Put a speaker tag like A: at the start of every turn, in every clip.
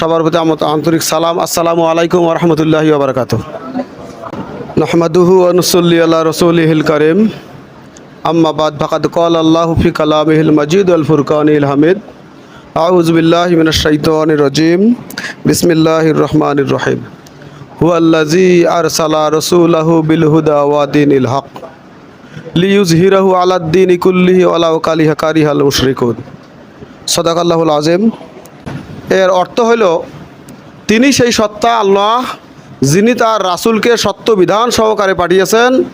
A: সবার প্রতি আন্তরিক সালাম। আসসালামু আলাইকুম রহমতুল্লাহি বারকাত। নহমাদুহু অনুসল্লি আল্লাহ রসুলিহিল করিম। আম্মাবাদ ফাকাদ কল আল্লাহ ফি কালামিহিল মজিদ আল ফুরকানিল হামিদ। আউজবিল্লাহ মিনাশাইতানির রজিম। বিসমিল্লাহির রহমানির রহিম। হুয়াল্লাজি আরসালা রসুলাহু বিল হুদা ওয়া দিনিল হক। লিউজহিরাহু আলাদ্দিন কুল্লিহি ওয়ালাউ কালিহা কারিহাল মুশরিকুন। সদাকাল্লাহুল আজম এর অর্থ হইল, তিনি সেই সত্তা আল্লাহ, যিনি তার রাসূলকে সত্য বিধান সহকারে পাঠিয়েছেন,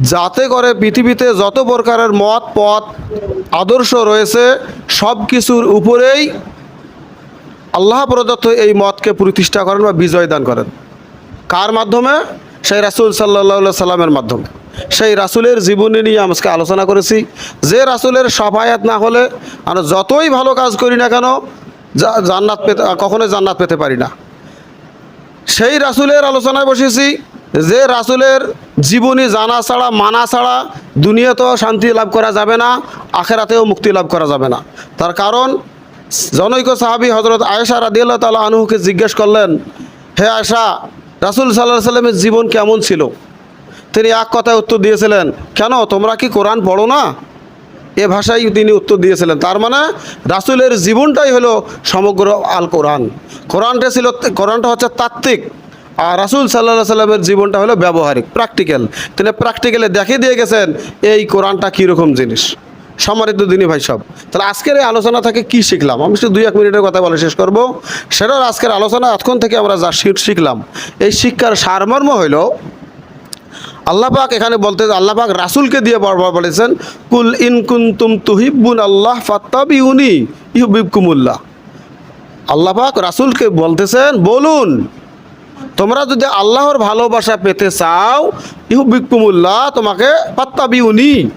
A: যাতে করে পৃথিবীতে যত প্রকারের মত, পথ, আদর্শ রয়েছে সব কিছুর উপরেই আল্লাহ প্রদত্ত এই মতকে প্রতিষ্ঠা করেন বা বিজয় দান করেন। কার মাধ্যমে? সেই রাসুল সাল্লাহ সাল্লামের মাধ্যমে। সেই রাসুলের জীবনী নিয়ে আজকে আলোচনা করেছি। যে রাসুলের সফায়াত না হলে আমরা যতই ভালো কাজ করি না কেন জা- জান্নাত পেতে, কখনোই জান্নাত পেতে পারি না। সেই রাসুলের আলোচনায় বসেছি যে রাসুলের জীবনী জানা ছাড়া, মানা ছাড়া দুনিয়াতেও শান্তি লাভ করা যাবে না, আখেরাতেও মুক্তি লাভ করা যাবে না। তার কারণ, জনৈক সাহাবি হজরত আয়েশা রাদিয়াল্লাহ তালা আনহুকে জিজ্ঞেস করলেন, হে আয়েশা, রাসুল সাল্লাহ সাল্লামের জীবন কেমন ছিল? তিনি এক কথায় উত্তর দিয়েছিলেন, কেন, তোমরা কি কোরআন পড়ো না? এ ভাষায় তিনি উত্তর দিয়েছিলেন। তার মানে রাসুলের জীবনটাই হলো সমগ্র আল কোরআন। কোরআনটা ছিল, কোরআনটা হচ্ছে তাত্ত্বিক, আর রাসুল সাল্লাহ সাল্লামের জীবনটা হলো ব্যবহারিক, প্র্যাকটিক্যাল। তিনি প্র্যাকটিক্যালে দেখিয়ে দিয়ে গেছেন, এই কোরআনটা কীরকম জিনিস। সম্মানিত দিনী ভাই সব, তাহলে আজকের এই আলোচনা থেকে কি শিখলাম? আমি শুধু দুই, এক মিনিটের কথা বলে শেষ করব। সেটার আজকের আলোচনা এতক্ষণ থেকে আমরা যা শিখলাম, এই শিক্ষার সারমর্ম হইল আল্লাহ পাক এখানে বলতে আল্লাহ পাক রাসুলকে দিয়ে বারবার বলেছেন, কুল ইন কুনতুম তুহিব্বুন আল্লাহ ফাত্তাবিউনি ইউবিবকুমুল্লাহ আল্লাহ পাক রাসুলকে বলতেছেন, বলুন, তোমরা যদি আল্লাহর ভালোবাসা পেতে চাও ইহুবিকুমুল্লাহ তোমাকে পাত্তাবিউনি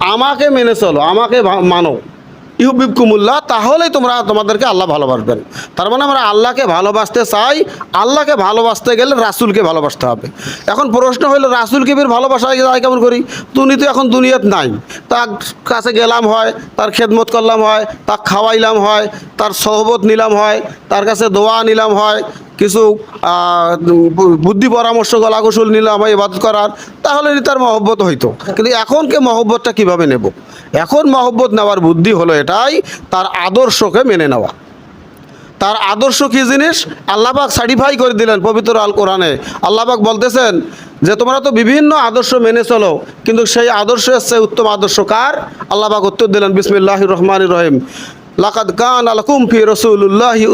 A: আমাকে মেনে চলো, আমাকে ভা- মানো ইহুবিকুমুল্লাহ তাহলেই তোমরা তোমাদেরকে আল্লাহ ভালোবাসবেন। তার মানে আমরা আল্লাহকে ভালোবাসতে চাই, আল্লাহকে ভালোবাসতে গেলে রাসুলকে ভালোবাসতে হবে। এখন প্রশ্ন হলো, রাসুলকে ফির ভালোবাসা যায় কেমন করি? তুমি তো এখন দুনিয়াত নাই। তার কাছে গেলাম হয়, তার খেদমত করলাম হয় তার খাওয়াইলাম হয়, তার সহবত নিলাম হয়, তার কাছে দোয়া নিলাম হয় কিছু বুদ্ধি পরামর্শ গলা গোসল নিলাম ইবাদত করার, তাহলে তার মহব্বত হইতো। কিন্তু এখনকে মহব্বতটা কীভাবে নেব? এখন মহব্বত নেওয়ার বুদ্ধি হলো এটাই, তার আদর্শকে মেনে নেওয়া। তার আদর্শ কি জিনিস? আল্লাহবাক সার্টিফাই করে দিলেন পবিত্র আল কোরআনে। আল্লাহবাক বলতেছেন যে, তোমরা তো বিভিন্ন আদর্শ মেনে চলো, কিন্তু সেই আদর্শের চেয়ে উত্তম আদর্শ কার? আল্লাহবাক উত্তর দিলেন বিসমিল্লাহ রহমান রহিম। লাকাদ কান আলকুম ফি রসুল্লাহি